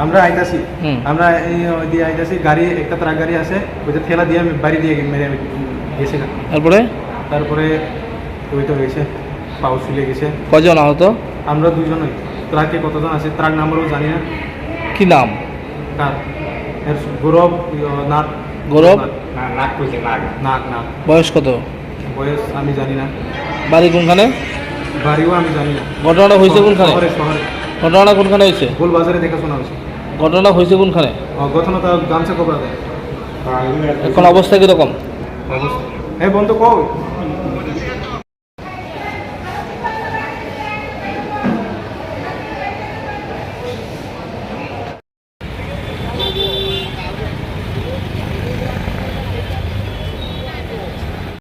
আমার আইতেছে। দিয়ে আইতাছি গাড়ি একটা ট্রাক গাড়ি আছে ওইটা ঠেলা দিয়ে আমি বাড়ি দিয়ে মেরে গেছি না তারপরে? তারপরে ওই তো গেছে পাউ ফুলে গেছে। কজন আহত? আমরা দুজনই। ট্রাকে কতজন আছে ট্রাক নাম্বারও জানি না। কি নাম? কার? এর গৌরব নাথ। গৌরব? নাক নাক বয়স কত? বয়স আমি জানি না। বাড়ি কোনখানে? বাড়িও আমি জানি না। ঘটনাটা হয়েছে কোনখানে? ঘটনাটা কোনখানে হয়েছে? গোল বাজারে দেখাশোনা হয়েছে। ঘটনাটা হয়েছে কোনখানে? তো গামছা কবরা দেয় এখন অবস্থা কীরকম? অবস্থা। হ্যাঁ বন্ধু কও।